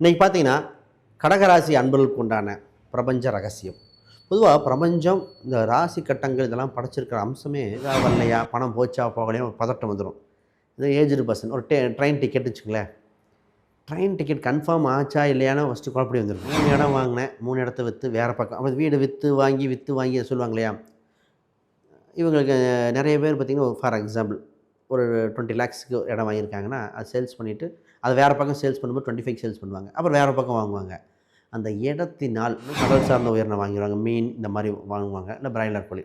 இன்றைக்கி பார்த்தீங்கன்னா கடகராசி அன்பர்களுக்கு உண்டான பிரபஞ்ச ரகசியம். பொதுவாக பிரபஞ்சம் இந்த ராசி கட்டங்கள் இதெல்லாம் படைச்சிருக்கிற அம்சமே வரலையா பணம் போச்சா போகலையா? ஒரு பதட்டம் வந்துடும் இது ஏஜ்டு பர்சன் ஒரு டே ட்ரெயின் டிக்கெட் வச்சுங்களேன் ட்ரெயின் டிக்கெட் கன்ஃபார்ம் ஆச்சா இல்லையானா ஃபஸ்ட்டு குழப்படி வந்துடும் மூணு இடம் வாங்கினேன். மூணு இடத்த விற்று வேறு பக்கம். அப்போ வீடு விற்று வாங்கி விற்று வாங்கி சொல்லுவாங்க இல்லையா? இவங்களுக்கு நிறைய பேர் பார்த்திங்கன்னா ஃபார் எக்ஸாம்பிள் ஒரு டுவெண்ட்டி லேக்ஸ்க்கு இடம் வாங்கியிருக்காங்கன்னா அது சேல்ஸ் பண்ணிவிட்டு அதை வேறு பக்கம் சேல்ஸ் பண்ணும்போது டுவெண்ட்டி ஃபைவ் சேல்ஸ் பண்ணுவாங்க. அப்புறம் வேறு பக்கம் வாங்குவாங்க. அந்த இடத்தினால் கடல் சார்ந்த உயிரினம் வாங்கிடுவாங்க. மீன் இந்த மாதிரி வாங்குவாங்க. இல்லை பிராய்லர் கோழி.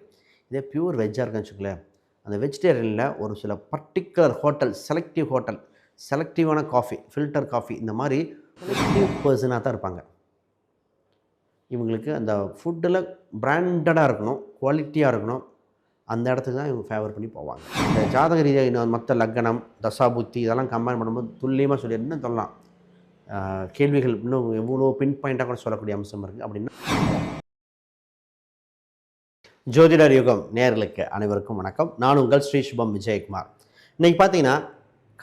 இதே பியூர் வெஜ்ஜாக இருக்குன்னு வச்சுக்கோங்களேன். அந்த வெஜிடேரியனில் ஒரு சில பர்டிகுலர் ஹோட்டல் செலக்டிவ் ஹோட்டல் செலக்டிவான காஃபி ஃபில்டர் காஃபி இந்த மாதிரி செலக்டிவ் பர்சனாக தான் இருப்பாங்க. இவங்களுக்கு அந்த ஃபுட்டில் பிராண்டடாக இருக்கணும் குவாலிட்டியாக இருக்கணும் அந்த இடத்துக்கு தான் இவங்க ஃபேவர் பண்ணி போவாங்க. இந்த ஜாதக ரீதியாக இன்னும் மற்ற லக்னம் தசாபுத்தி இதெல்லாம் கம்பேர் பண்ணும்போது துல்லியமாக சொல்லி என்ன சொல்லலாம்? கேள்விகள் இன்னும் எவ்வளோ பின் பாயிண்ட்டாக கூட சொல்லக்கூடிய அம்சம் இருக்குது அப்படின்னா ஜோதிடர் யுகம் நேர்களுக்கு அனைவருக்கும் வணக்கம். நான் உங்கள் ஸ்ரீ சுபம் விஜயகுமார். இன்றைக்கி பார்த்தீங்கன்னா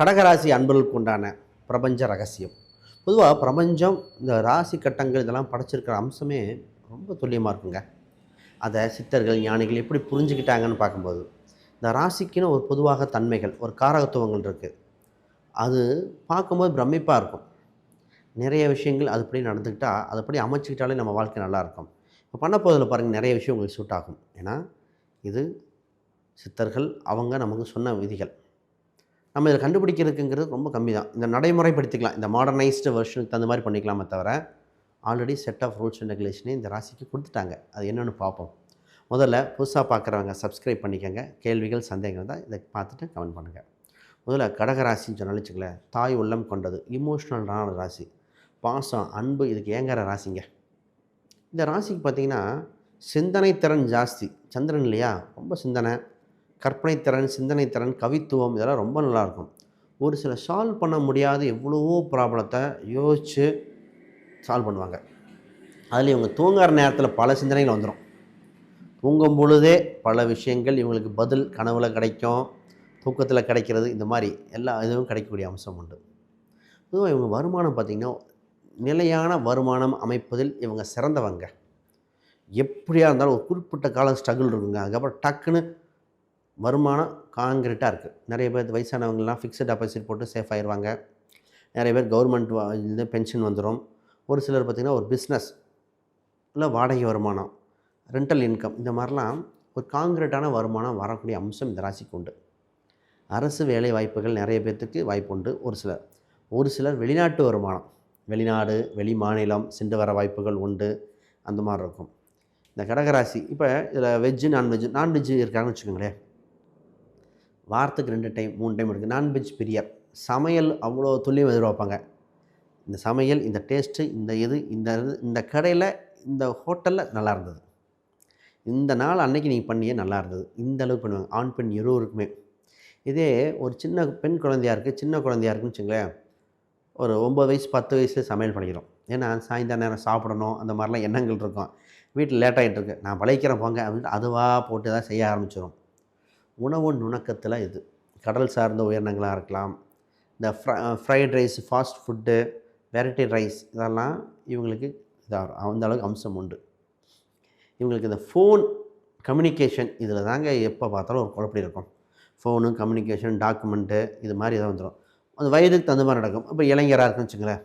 கடகராசி அன்பர்களுக்கு உண்டான பிரபஞ்ச ரகசியம். பொதுவாக பிரபஞ்சம் இந்த ராசி கட்டங்கள் இதெல்லாம் படைச்சிருக்கிற அம்சமே ரொம்ப துல்லியமாக இருக்குங்க. அதை சித்தர்கள் ஞானிகள் எப்படி புரிஞ்சுக்கிட்டாங்கன்னு பார்க்கும்போது இந்த ராசிக்குன்னு ஒரு பொதுவாக தன்மைகள் ஒரு காரகத்துவங்கள் இருக்குது அது பார்க்கும்போது பிரமிப்பாக இருக்கும். நிறைய விஷயங்கள் அதுபடி நடந்துக்கிட்டால் அதுபடி அமைச்சிக்கிட்டாலே நம்ம வாழ்க்கை நல்லாயிருக்கும் இப்போ பண்ண போதில் பாருங்கள் நிறைய விஷயம் உங்களுக்கு சூட் ஆகும். ஏன்னா இது சித்தர்கள் அவங்க நமக்கு சொன்ன விதிகள். நம்ம இதை கண்டுபிடிக்கிறதுக்குங்கிறது ரொம்ப கம்மி தான் இந்த நடைமுறைப்படுத்திக்கலாம். இந்த மாடர்னைஸ்டு வெர்ஷனுக்கு தகுந்த மாதிரி பண்ணிக்கலாமே தவிர already set of rules and ரெகுலேஷனே இந்த ராசிக்கு கொடுத்துட்டாங்க. அது என்னென்னு பார்ப்போம். முதல்ல புதுசாக பார்க்குறவங்க சப்ஸ்கிரைப் பண்ணிக்கோங்க. கேள்விகள் சந்தேகங்கள் தான் இதை பார்த்துட்டு கமெண்ட் பண்ணுங்கள் முதல்ல கடகராசின்னு சொன்னாலும் வச்சுக்கலேன் தாய் உள்ளம் கொண்டது இமோஷ்னலான ராசி. பாசம் அன்பு இதுக்கு ஏங்குற ராசிங்க. இந்த ராசிக்கு பார்த்தீங்கன்னா சிந்தனை திறன் ஜாஸ்தி. சந்திரன் இல்லையா? ரொம்ப சிந்தனை. கற்பனை திறன் சிந்தனை திறன் கவித்துவம் இதெல்லாம் ரொம்ப நல்லாயிருக்கும் ஒரு சில சால்வ் பண்ண முடியாத எவ்வளவோ ப்ராப்ளத்தை யோசித்து சால்வ் பண்ணுவாங்க. அதில் இவங்க தூங்குற நேரத்தில் பல சிந்தனைகள் வந்துடும் தூங்கும் பொழுதே பல விஷயங்கள் இவங்களுக்கு பதில் கனவுல கிடைக்கும் தூக்கத்தில் கிடைக்கிறது இந்த மாதிரி எல்லா இதுவும் கிடைக்கக்கூடிய அம்சம் உண்டு. இதுவும் இவங்க வருமானம் பார்த்திங்கன்னா நிலையான வருமானம் அமைப்பதில் இவங்க சிறந்தவங்க. எப்படியா இருந்தாலும் ஒரு குறிப்பிட்ட காலம் ஸ்ட்ரகிள் இருக்குங்க. அதுக்கப்புறம் டக்குன்னு வருமானம் காங்கிரீட்டாக இருக்குது நிறைய பேர் வயசானவங்கலாம் ஃபிக்ஸட் டெபாசிட் போட்டு சேஃப் ஆயிடுவாங்க நிறைய பேர் கவர்மெண்ட் இது பென்ஷன் வந்துடும் ஒரு சிலர் பார்த்திங்கன்னா ஒரு பிஸ்னஸ் இல்லை வாடகை வருமானம் ரெண்டல் இன்கம் இந்த மாதிரிலாம் ஒரு காங்கிரீட்டான வருமானம் வரக்கூடிய அம்சம் இந்த ராசிக்கு உண்டு. அரசு வேலை வாய்ப்புகள் நிறைய பேர்த்துக்கு வாய்ப்பு உண்டு ஒரு சிலர். ஒரு சிலர் வெளிநாட்டு வருமானம் வெளிநாடு வெளி மாநிலம் சென்று வர வாய்ப்புகள் உண்டு அந்த மாதிரி இருக்கும். இந்த கடகராசி இப்போ இதில் வெஜ்ஜு நான்வெஜ்ஜு நான்வெஜ்ஜு இருக்காங்கன்னு வச்சுக்கோங்களேன். வாரத்துக்கு ரெண்டு டைம் மூணு டைம் இருக்குது நான்வெஜ் பிரியர். சமையல் அவ்வளோ துல்லியம் எதிர்பார்ப்பாங்க. இந்த சமையல் இந்த டேஸ்ட்டு இந்த இது இந்த இது இந்த கடையில் இந்த ஹோட்டலில் நல்லா இருந்தது. இந்த நாள் அன்னைக்கு நீங்கள் பண்ணியே நல்லா இருந்தது. இந்த அளவுக்கு பண்ணுவாங்க. ஆண் பெண் இருவருக்குமே இதே ஒரு சின்ன பெண் குழந்தையா இருக்குது சின்ன குழந்தையா இருக்குன்னு வச்சுங்களேன். ஒரு ஒம்பது வயசு பத்து வயசு சமையல் பண்ணிக்கிறோம். ஏன்னா சாயந்தரம் நேரம் சாப்பிடணும் அந்த மாதிரிலாம் எண்ணங்கள் இருக்கும். வீட்டில் லேட் இருக்கு. நான் பழைக்கிறேன் போங்க அப்படின்ட்டு அதுவாக போட்டு தான் செய்ய ஆரம்பிச்சிடும் உணவு நுணக்கத்தில் இது. கடல் சார்ந்த உயிரினங்களாக இருக்கலாம். இந்த fry fried rice fast food variety rice இதெல்லாம் இவங்களுக்கு இதாக அந்த அளவுக்கு அம்சம் உண்டு. இவங்களுக்கு இந்த ஃபோன் கம்யூனிகேஷன் இதில் தாங்க எப்போ பார்த்தாலும் ஒரு குழப்படி இருக்கும். ஃபோனு கம்யூனிகேஷன் டாக்குமெண்ட்டு இது மாதிரி எதாவது வந்துடும் அந்த வயதுக்கு தகுந்த மாதிரி நடக்கும். இப்போ இளைஞராக இருக்குன்னு வச்சுங்களேன்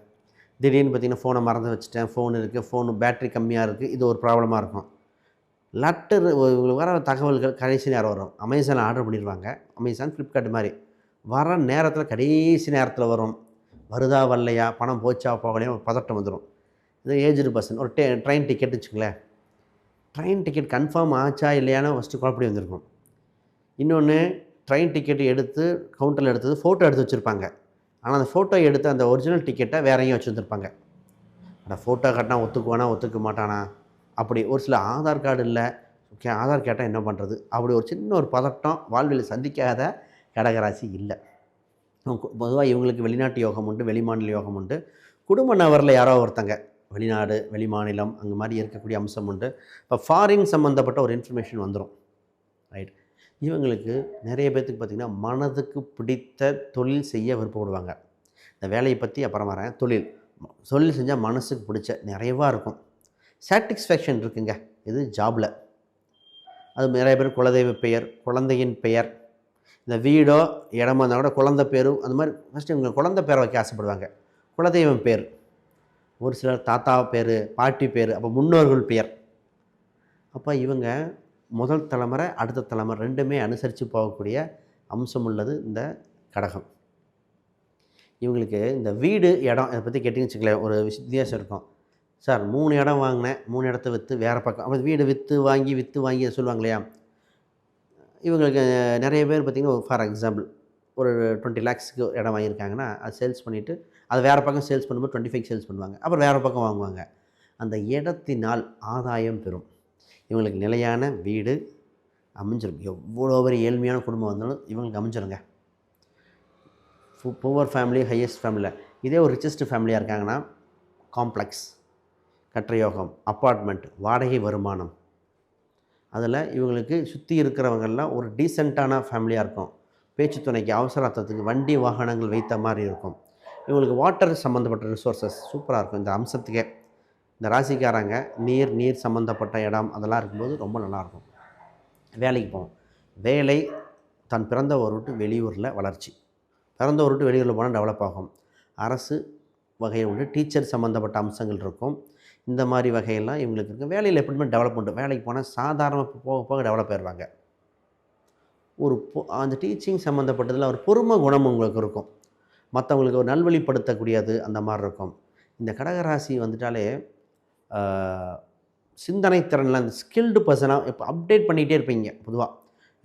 திடீர்னு பார்த்திங்கன்னா ஃபோனை மறந்து வச்சுட்டேன் ஃபோன் இருக்குது ஃபோனு பேட்ரி கம்மியாக இருக்குது இது ஒரு ப்ராப்ளமாக இருக்கும். லட்டர் இவங்களுக்கு வர தகவல்கள் கடைசி நேரம் வரும். அமேசான் ஆர்டர் பண்ணிடுவாங்க. அமேசான் ஃப்ளிப்கார்ட் மாதிரி. வர நேரத்தில் கடைசி நேரத்தில் வரும். வருதா வரலையா? பணம் போச்சா போகலையா? பதட்டம் வந்துடும் இது ஏஜ்டு பர்சன் ஒரு டே ட்ரெயின் டிக்கெட் வச்சுங்களேன் ட்ரெயின் டிக்கெட் கன்ஃபார்ம் ஆச்சா இல்லையான்னு ஃபஸ்ட்டு குழப்படி வந்திருக்கும். இன்னொன்று ட்ரெயின் டிக்கெட் எடுத்து கவுண்டரில் எடுத்தது ஃபோட்டோ எடுத்து வச்சுருப்பாங்க. ஆனால் அந்த ஃபோட்டோ எடுத்து அந்த ஒரிஜினல் டிக்கெட்டை வேற எங்கேயும் வச்சுருந்துருப்பாங்க. ஆனால் ஃபோட்டோ கட்டினா ஒத்துக்குவானா ஒத்துக்க மாட்டானா? அப்படி ஒரு சில ஆதார் கார்டு இல்லை. ஓகே ஆதார் கேட்டால் என்ன பண்ணுறது அப்படி ஒரு சின்ன ஒரு பதட்டம் வாழ்வில் சந்திக்காத கடகராசி இல்லை. பொதுவாக இவங்களுக்கு வெளிநாட்டு யோகம் உண்டு வெளிமாநில யோகம் உண்டு. குடும்ப நபரில் யாரோ ஒருத்தங்க வெளிநாடு வெளிமாநிலம் அங்கே மாதிரி இருக்கக்கூடிய அம்சம் உண்டு. இப்போ ஃபாரின் சம்மந்தப்பட்ட ஒரு இன்ஃபர்மேஷன் வந்துடும் ரைட் இவங்களுக்கு நிறைய பேர்த்துக்கு பார்த்திங்கன்னா மனதுக்கு பிடித்த தொழில் செய்ய விருப்பப்படுவாங்க. இந்த வேலையை பற்றி அப்புறம் வரேன். தொழில். தொழில் செஞ்சால் மனசுக்கு பிடிச்ச நிறைவாக இருக்கும். சாட்டிஸ்ஃபேக்ஷன் இருக்குங்க. இது ஜாபில் அது நிறைய பேர் குலதெய்வ பெயர் குழந்தையின் பெயர் இந்த வீடோ இடமா இருந்தால் கூட குழந்த பேரும் அந்த மாதிரி ஃபஸ்ட்டு இவங்க குழந்த பேரை வைக்க ஆசைப்படுவாங்க. குலதெய்வம் பேர். ஒரு சிலர் தாத்தா பேர் பாட்டி பேர் அப்போ முன்னோர்கள் பெயர். அப்போ இவங்க முதல் தலைமுறை அடுத்த தலைமுறை ரெண்டுமே அனுசரித்து போகக்கூடிய அம்சம் உள்ளது இந்த கடகம். இவங்களுக்கு இந்த வீடு இடம் இதை பற்றி கேட்டிங்கன்னு வச்சுக்கலேன் ஒரு வித்தியாசம் இருக்கும். சார் மூணு இடம் வாங்கினேன் மூணு இடத்த விற்று வேறு பக்கம் அப்போ வீடு விற்று வாங்கி விற்று வாங்கி சொல்லுவாங்க இல்லையா? இவங்களுக்கு நிறைய பேர் பார்த்திங்கன்னா ஃபார் எக்ஸாம்பிள் ஒரு டுவெண்ட்டி லேக்ஸ்க்கு இடம் வாங்கியிருக்காங்கன்னா அது சேல்ஸ் பண்ணிவிட்டு அது வேறு பக்கம் சேல்ஸ் பண்ணும்போது டுவெண்ட்டி ஃபைவ் சேல்ஸ் பண்ணுவாங்க. அப்புறம் வேறு பக்கம் வாங்குவாங்க. அந்த இடத்தினால் ஆதாயம் பெறும். இவங்களுக்கு நிலையான வீடு அமைஞ்சிரும். எவ்வளோ பெரிய ஏழ்மையான குடும்பம் வந்தாலும் இவங்களுக்கு அமைஞ்சிருங்க. புவர் ஃபேமிலி ஹையஸ்ட் ஃபேமிலியில் இதே ஒரு ரிச்சஸ்ட் ஃபேமிலியாக இருக்காங்கன்னா காம்ப்ளெக்ஸ் கற்றயோகம் அப்பார்ட்மெண்ட் வாடகை வருமானம். அதில் இவங்களுக்கு சுற்றி இருக்கிறவங்கெல்லாம் ஒரு டீசெண்டான ஃபேமிலியாக இருக்கும். பேச்சு துணைக்கு அவசரத்துக்கு வண்டி வாகனங்கள் வைத்த மாதிரி இருக்கும். இவங்களுக்கு வாட்டர் சம்மந்தப்பட்ட ரிசோர்ஸஸ் சூப்பராக இருக்கும். இந்த அம்சத்துக்கே. இந்த ராசிக்காரங்க நீர் நீர் சம்மந்தப்பட்ட இடம் அதெல்லாம் இருக்கும்போது ரொம்ப நல்லாயிருக்கும். வேலைக்கு போவோம் வேலை தன் பிறந்த ஒரு விட்டு வெளியூரில் வளர்ச்சி. பிறந்த ஒரு விட்டு வெளியூரில் போனால் டெவலப் ஆகும். அரசு வகையில் உண்டு டீச்சர் சம்மந்தப்பட்ட அம்சங்கள் இருக்கும். இந்த மாதிரி வகையெல்லாம் இவங்களுக்கு இருக்குது வேலையில் டெவலப் டெவலப்மெண்ட் வேலைக்கு போனால் சாதாரணமாக போக போக டெவலப் ஆயிடுவாங்க. ஒரு அந்த டீச்சிங் சம்மந்தப்பட்டதில் ஒரு பொறுமை குணம் உங்களுக்கு இருக்கும். மற்றவங்களுக்கு ஒரு நல்வழிப்படுத்தக்கூடியது அந்த மாதிரி இருக்கும். இந்த கடகராசி வந்துட்டாலே சிந்தனை திறனில் அந்த ஸ்கில்டு பர்சனாக இப்போ அப்டேட் பண்ணிகிட்டே இருப்பீங்க பொதுவாக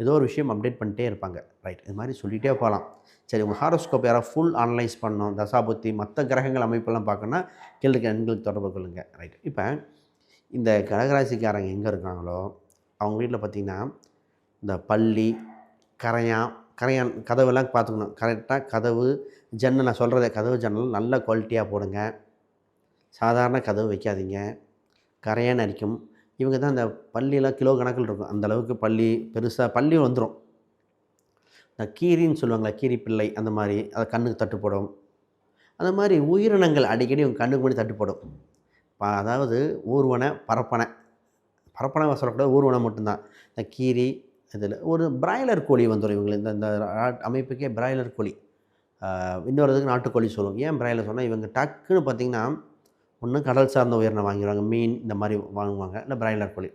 ஏதோ ஒரு விஷயம் அப்டேட் பண்ணிட்டே இருப்பாங்க. ரைட் இது மாதிரி சொல்லிகிட்டே போகலாம். சரி உங்கள் ஹாரோஸ்கோப் யாராவது ஃபுல் அனலைஸ் பண்ணோம் தசாபுத்தி மற்ற கிரகங்கள் அமைப்பெல்லாம் பார்க்கணுன்னா கேள்விக்கு எண்களுக்கு தொடர்பு கொள்ளுங்க. ரைட் இப்போ இந்த கடகராசிக்காரங்க எங்கே இருக்காங்களோ அவங்க வீட்டில் பார்த்திங்கன்னா இந்த பள்ளி கரையான் கரையான் கதவெல்லாம் பார்த்துக்கணும். கரெக்டாக கதவு ஜன்னல் நான் சொல்கிறத கதவு ஜன்னல் நல்ல குவாலிட்டியாக போடுங்க. சாதாரண கதவு வைக்காதீங்க. கரையான் அரிக்கும் இவங்க தான் இந்த பள்ளியெல்லாம் கிலோ கணக்கில் இருக்கும். அந்த அளவுக்கு பள்ளி பெருசாக பள்ளி வந்துடும் இந்த கீரின்னு சொல்லுவாங்களே கீரி பிள்ளை அந்த மாதிரி அதை கண்ணுக்கு தட்டுப்படும். அந்த மாதிரி உயிரினங்கள் அடிக்கடி இவங்க கண்ணுக்கு முன்னாடி தட்டுப்படும். அதாவது ஊர்வனை பரப்பனை. பரப்பனை சொல்லக்கூடாது ஊர்வனை மட்டும்தான். இந்த கீரி இதில் ஒரு பிராய்லர் கோழி வந்துடும் இவங்களுக்கு இந்த இந்த ஆட்- அமைப்புக்கே பிராய்லர் கோழி. இன்னொரு இதுக்கு நாட்டுக்கோழி சொல்லுவோம். ஏன் பிராய்லர் சொன்னால் இவங்க டக்குன்னு பார்த்தீங்கன்னா ஒன்று கடல் சார்ந்த உயிரினம் வாங்கிடுவாங்க மீன் இந்த மாதிரி வாங்குவாங்க இல்லை பிராய்லர் கோழி.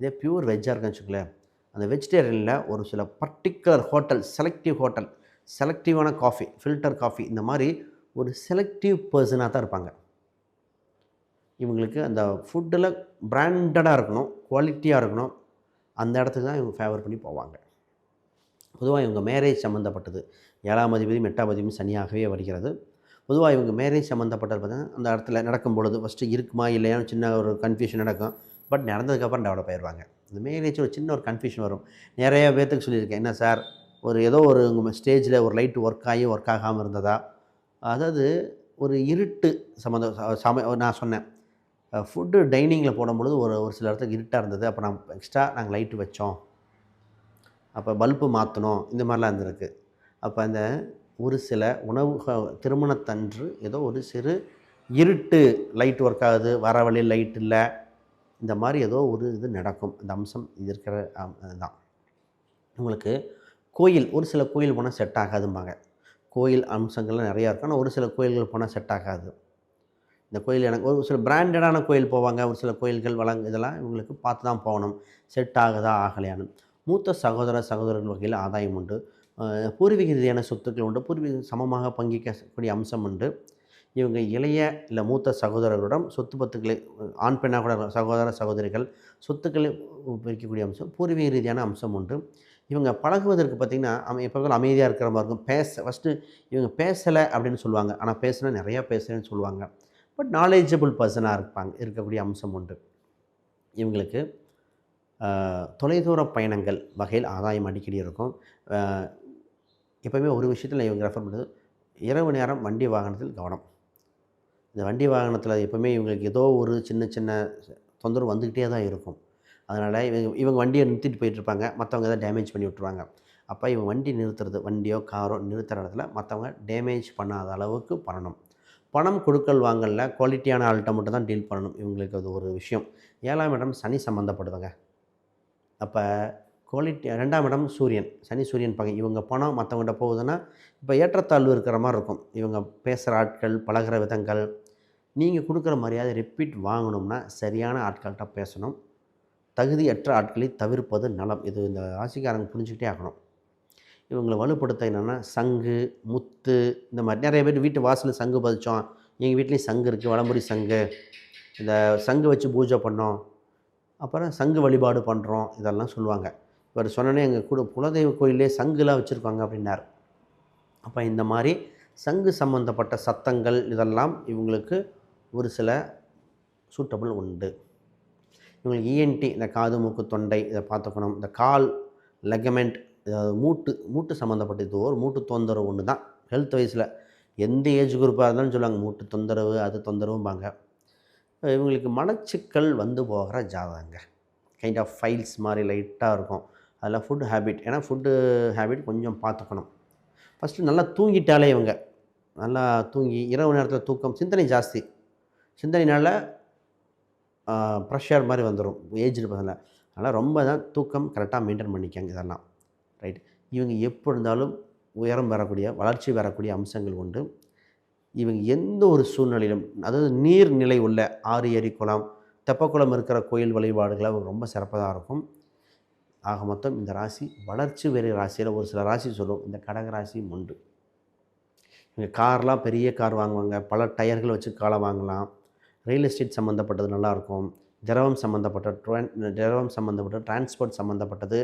இதே பியூர் வெஜ்ஜாக இருக்குன்னு வச்சுக்கோங்களேன் அந்த வெஜிடேரியனில் ஒரு சில பர்டிகுலர் ஹோட்டல் செலக்டிவ் ஹோட்டல் செலக்டிவான காஃபி ஃபில்டர் காஃபி இந்த மாதிரி ஒரு செலக்டிவ் பர்சனாக தான் இருப்பாங்க. இவங்களுக்கு அந்த ஃபுட்டில் பிராண்டடாக இருக்கணும் குவாலிட்டியாக இருக்கணும் அந்த இடத்துக்கு தான் இவங்க ஃபேவர் பண்ணி போவாங்க. பொதுவாக இவங்க மேரேஜ் சம்மந்தப்பட்டது ஏழாம் அதிபதியும் எட்டாம் அதிபதியும் சனியாகவே வருகிறது. பொதுவாக இவங்க மேரேஜ் சம்மந்தப்பட்டது பார்த்தீங்கன்னா அந்த இடத்துல நடக்கும் பொழுது ஃபஸ்ட்டு இருக்குமா இல்லையான்னு சின்ன ஒரு கன்ஃபியூஷன் நடக்கும். பட் நடந்ததுக்கப்புறம் டெவலப் ஆயிடுவாங்க. இந்த மேரேஜ் ஒரு சின்ன ஒரு கன்ஃபியூஷன் வரும். நிறைய பேர்த்துக்கு சொல்லியிருக்கேன் என்ன சார் ஒரு ஏதோ ஒரு உங்கள் ஸ்டேஜில் ஒரு லைட் ஒர்க் ஆகி ஒர்க் ஆகாமல் இருந்ததா? அதாவது ஒரு இருட்டு சம்மந்த சம நான் சொன்னேன். ஃபுட்டு டைனிங்கில் போடும்பொழுது ஒரு ஒரு சில இடத்துக்கு இருட்டாக இருந்தது. அப்போ நான் எக்ஸ்ட்ரா நாங்கள் லைட்டு வச்சோம். அப்போ பல்பு மாற்றணும் இந்த மாதிரிலாம் இருந்திருக்கு. அப்போ அந்த ஒரு சில உணவு திருமணத்தன்று ஏதோ ஒரு சிறு இருட்டு லைட் ஒர்க் ஆகுது வர வழியில் லைட் இல்லை. இந்த மாதிரி ஏதோ ஒரு இது நடக்கும். இந்த அம்சம் இது இருக்கிற அதுதான் உங்களுக்கு கோயில் ஒரு சில கோயில் போனால் செட் ஆகாதும்பாங்க. கோயில் அம்சங்கள்லாம் நிறையா இருக்கும். ஆனால் ஒரு சில கோயில்கள் போனால் செட் ஆகாது. இந்த கோயில் எனக்கு ஒரு சில பிராண்டடான கோயில் போவாங்க. ஒரு சில கோயில்கள் வழங்க இதெல்லாம் இவங்களுக்கு பார்த்து தான் போகணும். செட் ஆகுதா ஆகலையான்னு. மூத்த சகோதர சகோதரர்கள் வகையில் ஆதாயம் உண்டு. பூர்வீக ரீதியான சொத்துக்கள் உண்டு. பூர்வீக சமமாக பங்கிக்கக்கூடிய அம்சம் உண்டு. இவங்க இளைய இல்லை மூத்த சகோதரர்களிடம் சொத்து பத்துக்களை ஆண் பெண்ணாக கூட சகோதர சகோதரிகள் சொத்துக்களை பிரிக்கக்கூடிய அம்சம் பூர்வீக ரீதியான அம்சம் உண்டு. இவங்க பழகுவதற்கு பார்த்திங்கன்னா அமை எப்போ அமைதியாக இருக்கிற மாதிரி இருக்கும். பேச ஃபஸ்ட்டு இவங்க பேசலை அப்படின்னு சொல்லுவாங்க. ஆனால் பேசுனா நிறையா பேசுகிறேன்னு சொல்லுவாங்க. பட் நாலேஜபிள் பர்சனாக இருப்பாங்க இருக்கக்கூடிய அம்சம் உண்டு. இவங்களுக்கு தொலைதூர பயணங்கள் வகையில் ஆதாயம் அடிக்கடி இருக்கும். எப்போவுமே ஒரு விஷயத்தில் இவங்க ரெஃபர் பண்ணுறது இரவு நேரம் வண்டி வாகனத்தில் கவனம். இந்த வண்டி வாகனத்தில் எப்போவுமே இவங்களுக்கு ஏதோ ஒரு சின்ன சின்ன தொந்தரவு வந்துக்கிட்டே தான் இருக்கும். அதனால் இவங்க இவங்க வண்டியை நிறுத்திட்டு போயிட்டுருப்பாங்க. மற்றவங்க எதாவது டேமேஜ் பண்ணி விட்ருவாங்க அப்போ இவங்க வண்டி நிறுத்துறது வண்டியோ காரோ நிறுத்துகிற இடத்துல மற்றவங்க டேமேஜ் பண்ணாத அளவுக்கு பண்ணணும். பணம் கொடுக்கல் வாங்கல குவாலிட்டியான ஆள்கிட்ட மட்டும் தான் டீல் பண்ணணும். இவங்களுக்கு அது ஒரு விஷயம். ஏழாம் இடம் சனி சம்மந்தப்படுதுங்க அப்போ குவாலிட்டி ரெண்டாம் இடம் சூரியன் சனி சூரியன் பகை. இவங்க பணம் மற்றவங்கள்ட்ட போகுதுன்னா இப்போ ஏற்றத்தாழ்வு இருக்கிற மாதிரி இருக்கும். இவங்க பேசுகிற ஆட்கள் பழகுற விதங்கள் நீங்கள் கொடுக்குற மரியாதை ரிப்பீட் வாங்கணும்னா சரியான ஆட்கள்கிட்ட பேசணும். தகுதியற்ற ஆட்களை தவிர்ப்பது நலம். இது இந்த ராசிக்காரங்க புரிஞ்சுக்கிட்டே ஆகணும். இவங்களை வலுப்படுத்த என்னென்னா சங்கு முத்து இந்த மாதிரி நிறைய பேர் வீட்டு வாசலில் சங்கு பதிச்சோம். எங்கள் வீட்லேயும் சங்கு இருக்குது வளம்புரி சங்கு. இந்த சங்கு வச்சு பூஜை பண்ணோம். அப்புறம் சங்கு வழிபாடு பண்ணுறோம் இதெல்லாம் சொல்லுவாங்க. இவர் சொன்னோன்னே எங்கள் கூட குலதெய்வ கோயிலே சங்குலாம் வச்சுருக்காங்க அப்படின்னார். அப்போ இந்த மாதிரி சங்கு சம்பந்தப்பட்ட சத்தங்கள் இதெல்லாம் இவங்களுக்கு ஒரு சில சூட்டபிள் உண்டு. இவங்களுக்கு இஎன்டி இந்த காது மூக்கு தொண்டை இதை பார்த்துக்கணும். இந்த கால் லெகமெண்ட் மூட்டு மூட்டு சம்மந்தப்பட்ட இது ஒரு மூட்டு தொந்தரவு ஒன்று தான். ஹெல்த் வைஸில் எந்த ஏஜ் குரூப்பாக இருந்தாலும் சொல்லுவாங்க மூட்டு தொந்தரவு அது தொந்தரவும்பாங்க. இவங்களுக்கு மலச்சிக்கல் வந்து போகிற ஜாதகங்க. கைண்ட் ஆஃப் ஃபைல்ஸ் மாதிரி லைட்டாக இருக்கும். அதில் ஃபுட் ஹேபிட் ஏன்னா ஃபுட்டு ஹேபிட் கொஞ்சம் பார்த்துக்கணும். ஃபஸ்ட்டு நல்லா தூங்கிட்டாலே இவங்க. நல்லா தூங்கி இரவு நேரத்தில் தூக்கம் சிந்தனை ஜாஸ்தி. சிந்தனைனால ப்ரெஷர் மாதிரி வந்துடும் ஏஜ்டு பசங்க அதனால் ரொம்ப தான் தூக்கம் கரெக்டாக மெயின்டைன் பண்ணிக்கங்க இதெல்லாம். ரைட் இவங்க எப்போ இருந்தாலும் உயரம் வரக்கூடிய வளர்ச்சி வரக்கூடிய அம்சங்கள் உண்டு. இவங்க எந்த ஒரு சூழ்நிலையிலும் அதாவது நீர்நிலை உள்ள ஆறு ஏரி குளம் தெப்பக்குளம் இருக்கிற கோயில் வழிபாடுகளை ரொம்ப சிறப்பாக இருக்கும். ஆக மொத்தம் இந்த ராசி வளர்ச்சி வேறு ராசியில் ஒரு சில ராசி சொல்லும். இந்த கடக ராசியும் உண்டு. இங்கே கார்லாம் பெரிய கார் வாங்குவாங்க. பல டயர்கள் வச்சு காலை வாங்கலாம். ரியல் எஸ்டேட் சம்மந்தப்பட்டது நல்லாயிருக்கும். திரவம் சம்மந்தப்பட்ட ட்ரான் திரவம் சம்மந்தப்பட்ட டிரான்ஸ்போர்ட் சம்மந்தப்பட்டது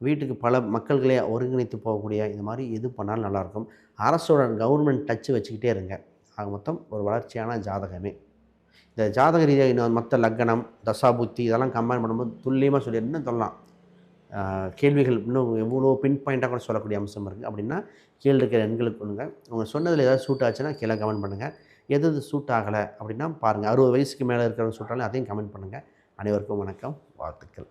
வீட்டுக்கு பல மக்கள்களே ஒருங்கிணைத்து போகக்கூடிய இந்த மாதிரி எது பண்ணாலும் நல்லாயிருக்கும். அரசோட கவர்மெண்ட் டச்சு வச்சுக்கிட்டே இருங்க. ஆக மொத்தம் ஒரு வளர்ச்சியான ஜாதகமே. இந்த ஜாதக ரீதியாக இன்னும் மற்ற லக்கணம் தசாபுத்தி இதெல்லாம் கம்பைன் பண்ணும்போது துல்லியமாக சொல்லி என்ன சொல்லலாம். கேள்விகள் இன்னும் எவ்வளோ பின் பாயிண்ட்டாக கூட சொல்லக்கூடிய அம்சம் இருக்குது. அப்படின்னா கீழே இருக்கிற எண்களுக்கு கொடுங்க அவங்க சொன்னதில் ஏதாவது சூட் ஆச்சுன்னா கீழே கமெண்ட் பண்ணுங்கள் எது எது சூட் ஆகலை அப்படின்னா பாருங்கள் அறுபது வயசுக்கு மேலே இருக்கிறவங்க சூட்டாலும் அதையும் கமெண்ட் பண்ணுங்கள் அனைவருக்கும் வணக்கம். வாழ்த்துக்கள்.